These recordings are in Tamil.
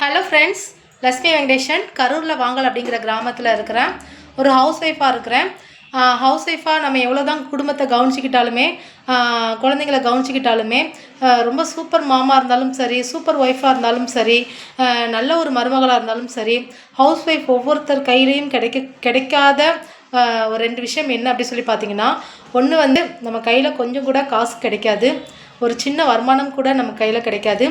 ஹலோ ஃப்ரெண்ட்ஸ் லக்ஷ்மி வெங்கடேஷன் கரூரில் வாங்கல் அப்படிங்கிற கிராமத்தில் இருக்கிறேன். ஒரு ஹவுஸ் ஒய்ஃபாக இருக்கிறேன். ஹவுஸ் ஒய்ஃபாக நம்ம எவ்வளோ தான் குடும்பத்தை கவனிச்சிக்கிட்டாலுமே குழந்தைங்களை குழந்தைங்கள கவனிச்சிக்கிட்டாலுமே ரொம்ப சூப்பர் மாமா இருந்தாலும் சரி சூப்பர் ஒய்ஃபாக இருந்தாலும் சரி நல்ல ஒரு மருமகளாக இருந்தாலும் சரி ஹவுஸ் ஒய்ஃப் ஒவ்வொருத்தர் கையிலையும் கிடைக்க கிடைக்காத ஒரு ரெண்டு விஷயம் என்ன அப்படி சொல்லி பார்த்தீங்கன்னா ஒன்று வந்து நம்ம கையில் கொஞ்சம் கூட காசு கிடைக்காது. ஒரு சின்ன வருமானம் கூட நம்ம கையில் கிடைக்காது.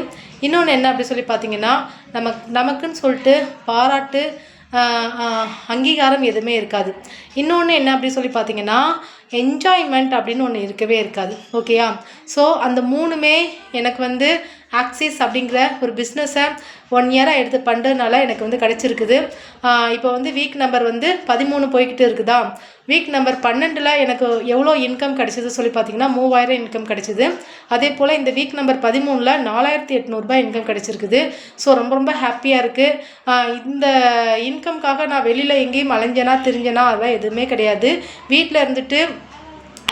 இன்னொன்று என்ன அப்படி சொல்லி பார்த்தீங்கன்னா நமக்கு நமக்குன்னு சொல்லிட்டு பாராட்டு அங்கீகாரம் எதுவுமே இருக்காது. இன்னொன்று என்ன அப்படி சொல்லி பார்த்தீங்கன்னா என்ஜாய்மெண்ட் அப்படின்னு ஒன்று இருக்கவே இருக்காது. ஓகேயா ஸோ அந்த மூணுமே எனக்கு வந்து ஆக்சிஸ் அப்படிங்கிற ஒரு பிஸ்னஸை ஒன் இயராக எடுத்து பண்ணுறதுனால எனக்கு வந்து கிடச்சிருக்குது. இப்போ வந்து வீக் நம்பர் வந்து பதிமூணு போய்கிட்டு இருக்குதா? வீக் நம்பர் பன்னெண்டில் எனக்கு எவ்வளோ இன்கம் கிடச்சிது சொல்லி பார்த்தீங்கன்னா மூவாயிரம் இன்கம் கிடச்சிது. அதே போல் இந்த வீக் நம்பர் பதிமூணில் நாலாயிரத்தி எட்நூறுபா இன்கம் கிடச்சிருக்குது. ஸோ ரொம்ப ரொம்ப ஹாப்பியாக இருக்குது இந்த இன்கம்காக நான் வெளியில் எங்கேயும் அலைஞ்சேனா தெரிஞ்சேனா அதெல்லாம் எதுவுமே கிடையாது. வீட்டில் இருந்துட்டு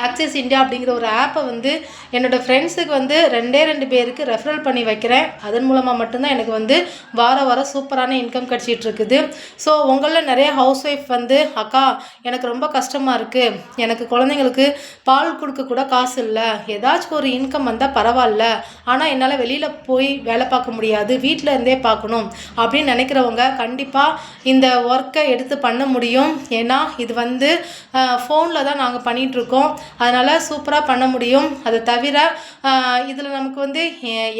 ஆக்சிஸ் இந்தியா அப்படிங்கிற ஒரு ஆப்பை வந்து என்னோடய ஃப்ரெண்ட்ஸுக்கு வந்து ரெண்டே ரெண்டு பேருக்கு ரெஃபரல் பண்ணி வைக்கிறேன். அதன் மூலமாக மட்டும்தான் எனக்கு வந்து வார வாரம் சூப்பரான இன்கம் கிடச்சிட்டு இருக்குது. ஸோ உங்களில் நிறைய ஹவுஸ் ஒய்ஃப் வந்து அக்கா எனக்கு ரொம்ப கஷ்டமாக இருக்குது எனக்கு குழந்தைங்களுக்கு பால் கொடுக்க கூட காசு இல்லை. ஏதாச்சும் ஒரு இன்கம் வந்தால் பரவாயில்ல. ஆனால் என்னால் வெளியில் போய் வேலை பார்க்க முடியாது. வீட்டில் இருந்தே பார்க்கணும். அப்படின்னு நினைக்கிறவங்க கண்டிப்பாக இந்த ஒர்க்கை எடுத்து பண்ண முடியும். ஏன்னா இது வந்து ஃபோனில் தான் நாங்கள் பண்ணிகிட்ருக்கோம் அதனால் சூப்பராக பண்ண முடியும். அதை தவிர இதில் நமக்கு வந்து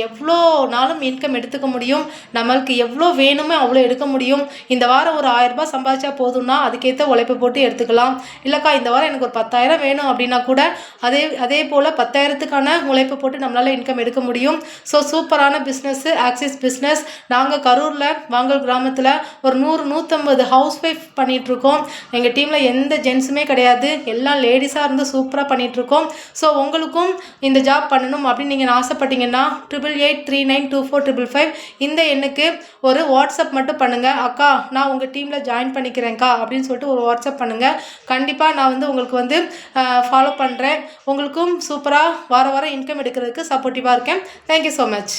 எவ்வளோ நாளும் இன்கம் எடுத்துக்க முடியும். நம்மளுக்கு எவ்வளோ வேணுமோ அவ்வளோ எடுக்க முடியும். இந்த வாரம் ஒரு ஆயரரூபா சம்பாதிச்சா போதும்னா அதுக்கேற்ற உழைப்பு போட்டு எடுத்துக்கலாம். இல்லைக்கா இந்த வாரம் எனக்கு ஒரு பத்தாயிரம் வேணும் அப்படின்னா கூட அதே அதே போல் பத்தாயிரத்துக்கான உழைப்பு போட்டு நம்மளால் இன்கம் எடுக்க முடியும். ஸோ சூப்பரான பிஸ்னஸ்ஸு ஆக்சிஸ் பிஸ்னஸ் நாங்கள் கரூரில் வாங்கல் கிராமத்தில் ஒரு நூறு நூற்றம்பது ஹவுஸ் ஒய்ஃப் பண்ணிகிட்ருக்கோம் எங்கள் டீமில் எந்த ஜென்ஸுமே கிடையாது. எல்லாம் லேடிஸாக இருந்து சூப்பராக பண்ணிகிட்ருக்கோம் ஸோ உங்களுக்கும் இந்த ஜாப் பண்ணணும் அப்படின்னு நீங்கள் ஆசைப்பட்டீங்கன்னா triple eight three nine two four triple five இந்த எண்ணுக்கு ஒரு வாட்ஸ்அப் மட்டும் பண்ணுங்கள் அக்கா நான் உங்கள் டீமில் ஜாயின் பண்ணிக்கிறேன்க்கா அப்படின்னு சொல்லிட்டு ஒரு வாட்ஸ்அப் பண்ணுங்கள் கண்டிப்பாக நான் வந்து உங்களுக்கு வந்து ஃபாலோ பண்ணுறேன் உங்களுக்கும் சூப்பராக வார வாரம் இன்கம் எடுக்கிறதுக்கு சப்போர்ட்டிவாக இருக்கேன். Thank you so much